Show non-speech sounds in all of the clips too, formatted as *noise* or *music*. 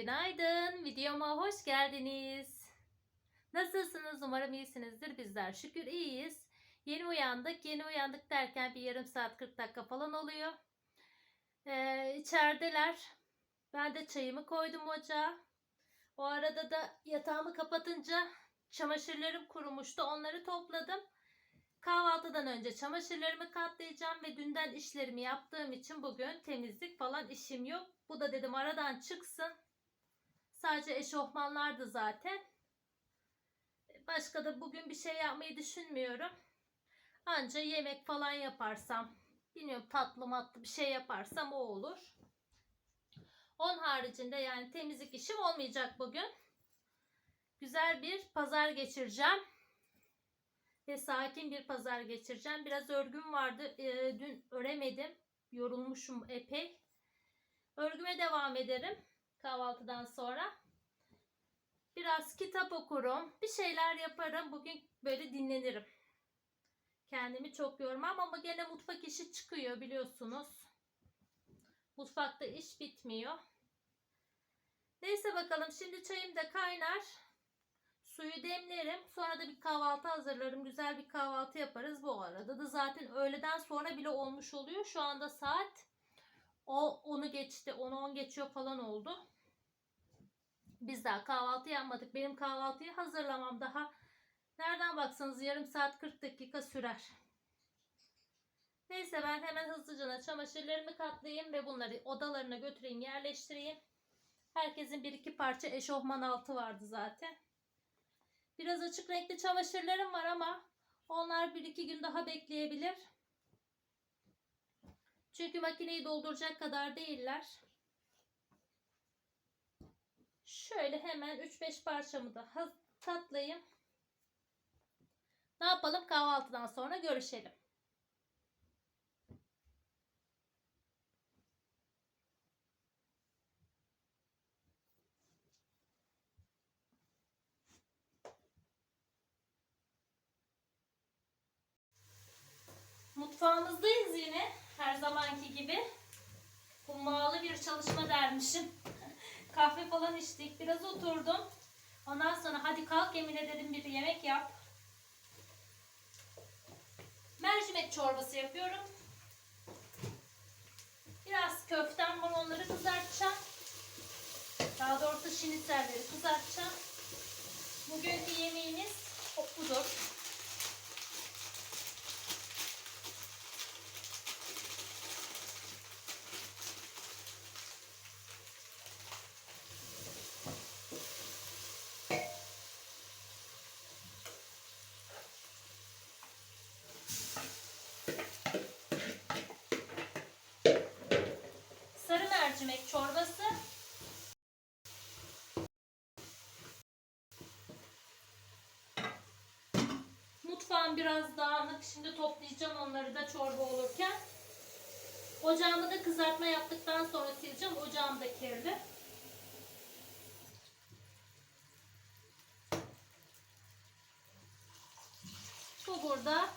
Günaydın. Videoma hoş geldiniz. Nasılsınız? Umarım iyisinizdir. Bizler şükür iyiyiz. Yeni uyandık. Yeni uyandık derken bir yarım saat 40 dakika falan oluyor. Ee, içerideler. Ben de çayımı koydum ocağa. O arada da yatağımı kapatınca çamaşırlarım kurumuştu. Onları topladım. Kahvaltıdan önce çamaşırlarımı katlayacağım ve dünden işlerimi yaptığım için bugün temizlik falan işim yok. Bu da dedim aradan çıksın. Sadece eşofmanlardı zaten. Başka da bugün bir şey yapmayı düşünmüyorum. Anca yemek falan yaparsam, bilmiyorum tatlı matlı bir şey yaparsam o olur. Onun haricinde yani temizlik işim olmayacak bugün. Güzel bir pazar geçireceğim ve sakin bir pazar geçireceğim. Biraz örgüm vardı. Ee, dün öremedim. Yorulmuşum epey. Örgüme devam ederim kahvaltıdan sonra. Biraz kitap okurum. Bir şeyler yaparım. Bugün böyle dinlenirim. Kendimi çok yormam ama gene mutfak işi çıkıyor biliyorsunuz. Mutfakta iş bitmiyor. Neyse bakalım şimdi çayım da kaynar. Suyu demlerim. Sonra da bir kahvaltı hazırlarım. Güzel bir kahvaltı yaparız. Bu arada da zaten öğleden sonra bile olmuş oluyor. Şu anda saat o onu geçti. Onu 10 geçiyor falan oldu. Biz daha kahvaltı yapmadık. Benim kahvaltıyı hazırlamam daha nereden baksanız yarım saat 40 dakika sürer. Neyse ben hemen hızlıca çamaşırlarımı katlayayım ve bunları odalarına götüreyim yerleştireyim. Herkesin bir iki parça eşofman altı vardı zaten. Biraz açık renkli çamaşırlarım var ama onlar bir iki gün daha bekleyebilir. Çünkü makineyi dolduracak kadar değiller. Şöyle hemen 3-5 parçamı da katlayayım. Ne yapalım? Kahvaltıdan sonra görüşelim. Mutfağımızdayız yine. Her zamanki gibi. Hummalı bir çalışma dermişim. *laughs* Kahve falan içtik. Biraz oturdum. Ondan sonra hadi kalk Emine dedim bir yemek yap. Mercimek çorbası yapıyorum. Biraz köftem var onları kızartacağım. Daha doğrusu şinitselleri kızartacağım. Bugünkü yemeğimiz budur. Sarı mercimek çorbası. Mutfağım biraz dağınık. Şimdi toplayacağım onları da çorba olurken. Ocağımı da kızartma yaptıktan sonra sileceğim. Ocağım da kirli. Bu burada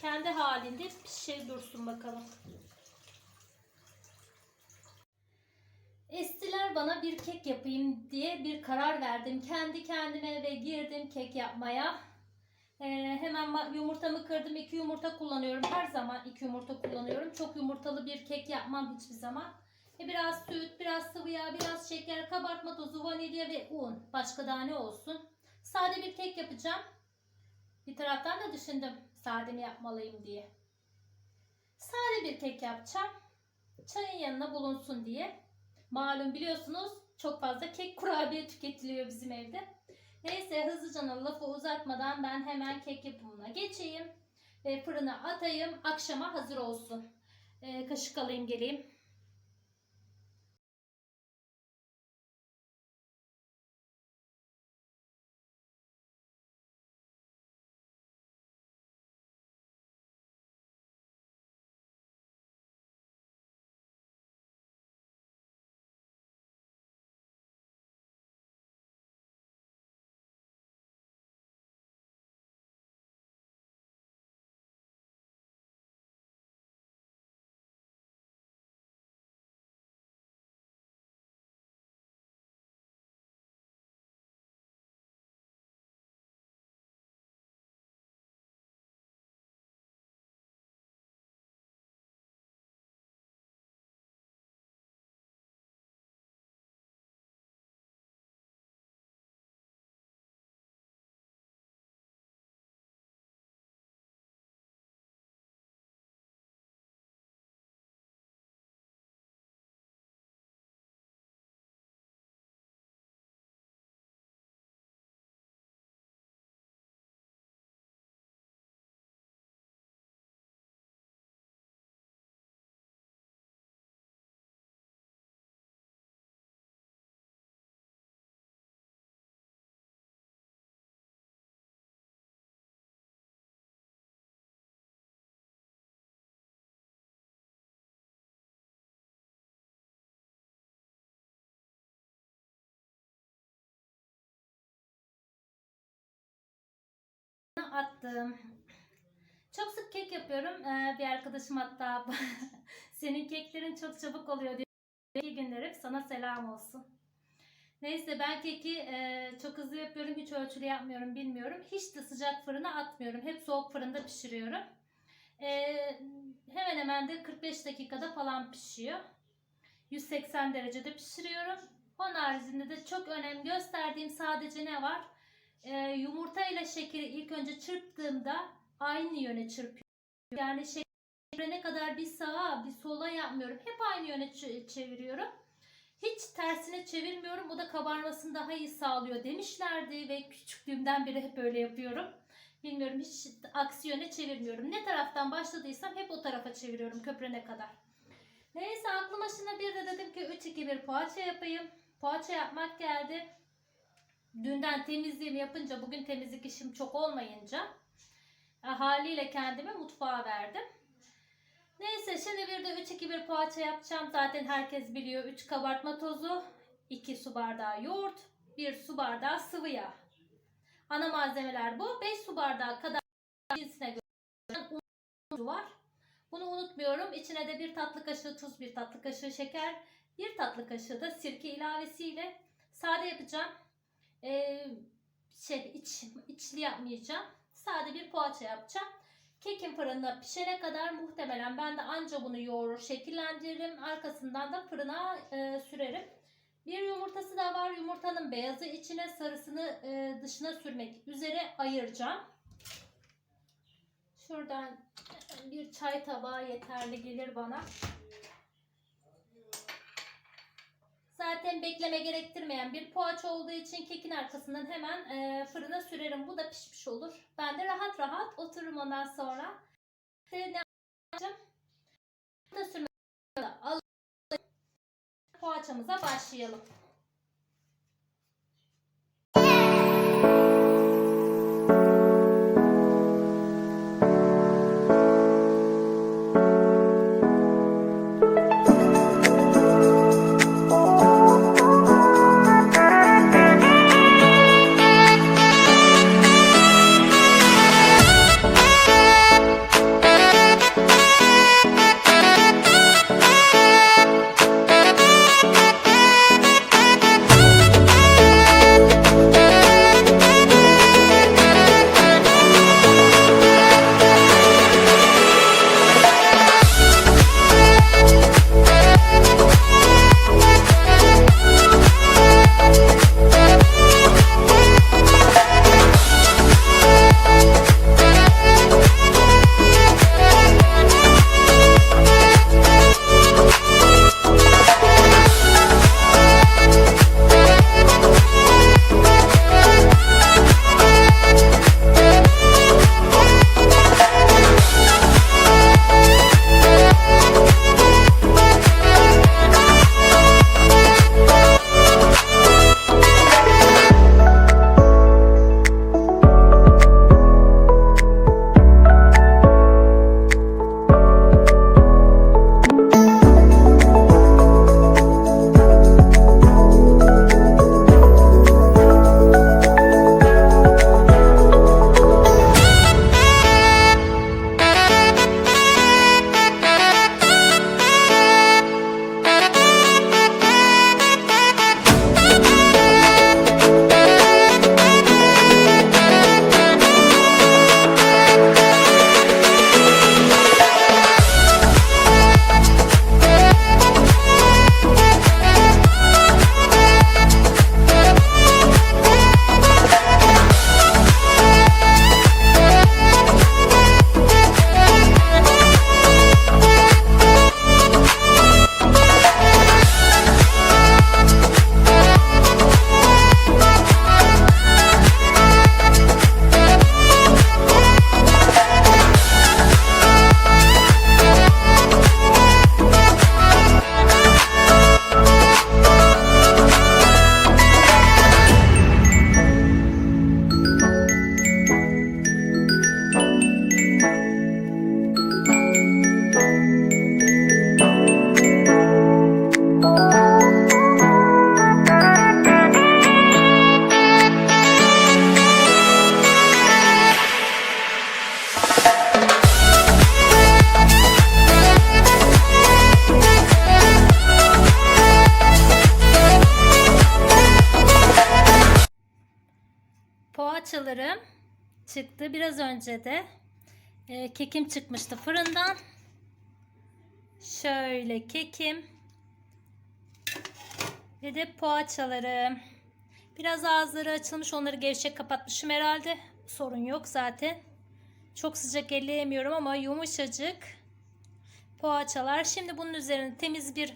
kendi halinde şey dursun bakalım. Estiler bana bir kek yapayım diye bir karar verdim. Kendi kendime eve girdim kek yapmaya. Ee, hemen yumurtamı kırdım. iki yumurta kullanıyorum. Her zaman iki yumurta kullanıyorum. Çok yumurtalı bir kek yapmam hiçbir zaman. E, biraz süt, biraz sıvı yağ, biraz şeker, kabartma tozu, vanilya ve un. Başka daha ne olsun? Sade bir kek yapacağım. Bir taraftan da düşündüm sade mi yapmalıyım diye. Sade bir kek yapacağım. Çayın yanına bulunsun diye. Malum biliyorsunuz çok fazla kek kurabiye tüketiliyor bizim evde. Neyse hızlıca lafı uzatmadan ben hemen kek yapımına geçeyim. Ve fırına atayım. Akşama hazır olsun. Ee, kaşık alayım geleyim. Attım. Çok sık kek yapıyorum. Ee, bir arkadaşım hatta *laughs* senin keklerin çok çabuk oluyor diyor. İyi günlerim sana selam olsun. Neyse ben keki e, çok hızlı yapıyorum. Hiç ölçülü yapmıyorum bilmiyorum. Hiç de sıcak fırına atmıyorum. Hep soğuk fırında pişiriyorum. E, hemen hemen de 45 dakikada falan pişiyor. 180 derecede pişiriyorum. Onun haricinde de çok önem gösterdiğim sadece ne var? E, yumurta ile şekeri ilk önce çırptığımda aynı yöne çırpıyorum. Yani şekeri ne kadar bir sağa bir sola yapmıyorum. Hep aynı yöne çeviriyorum. Hiç tersine çevirmiyorum. O da kabarmasını daha iyi sağlıyor demişlerdi ve küçüklüğümden beri hep öyle yapıyorum. Bilmiyorum hiç aksi yöne çevirmiyorum. Ne taraftan başladıysam hep o tarafa çeviriyorum köprene kadar. Neyse aklıma şimdi bir de dedim ki 3-2-1 poğaça yapayım. Poğaça yapmak geldi. Dünden temizliğimi yapınca bugün temizlik işim çok olmayınca e, haliyle kendimi mutfağa verdim. Neyse şimdi bir de 3-2-1 poğaça yapacağım. Zaten herkes biliyor. 3 kabartma tozu, 2 su bardağı yoğurt, 1 su bardağı sıvı yağ. Ana malzemeler bu. 5 su bardağı kadar cinsine göre un var. Bunu unutmuyorum. İçine de bir tatlı kaşığı tuz, bir tatlı kaşığı şeker, bir tatlı kaşığı da sirke ilavesiyle sade yapacağım. Ee, şey iç, içli yapmayacağım. Sade bir poğaça yapacağım. Kekin fırında pişene kadar muhtemelen ben de anca bunu yoğurur, şekillendiririm. Arkasından da fırına e, sürerim. Bir yumurtası da var. Yumurtanın beyazı içine, sarısını e, dışına sürmek üzere ayıracağım. Şuradan bir çay tabağı yeterli gelir bana. Zaten bekleme gerektirmeyen bir poğaça olduğu için kekin arkasından hemen e, fırına sürerim. Bu da pişmiş olur. Ben de rahat rahat otururum ondan sonra. Alalım. Poğaçamıza başlayalım. Çıktı. Biraz önce de e, kekim çıkmıştı fırından. Şöyle kekim. Ve de poğaçalarım. Biraz ağızları açılmış. Onları gevşek kapatmışım herhalde. Sorun yok zaten. Çok sıcak elleyemiyorum ama yumuşacık poğaçalar. Şimdi bunun üzerine temiz bir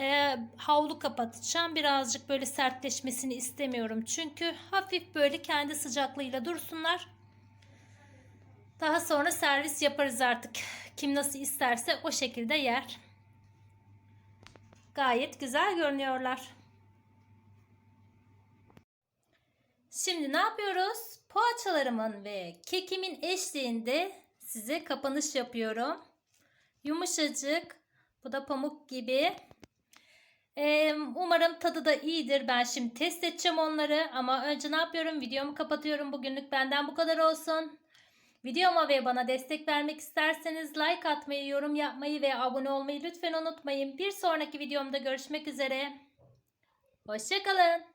e, havlu kapatacağım. Birazcık böyle sertleşmesini istemiyorum. Çünkü hafif böyle kendi sıcaklığıyla dursunlar. Daha sonra servis yaparız artık. Kim nasıl isterse o şekilde yer. Gayet güzel görünüyorlar. Şimdi ne yapıyoruz? Poğaçalarımın ve kekimin eşliğinde size kapanış yapıyorum. Yumuşacık. Bu da pamuk gibi. Ee, umarım tadı da iyidir. Ben şimdi test edeceğim onları. Ama önce ne yapıyorum? Videomu kapatıyorum. Bugünlük benden bu kadar olsun. Videoma ve bana destek vermek isterseniz like atmayı, yorum yapmayı ve abone olmayı lütfen unutmayın. Bir sonraki videomda görüşmek üzere. Hoşçakalın.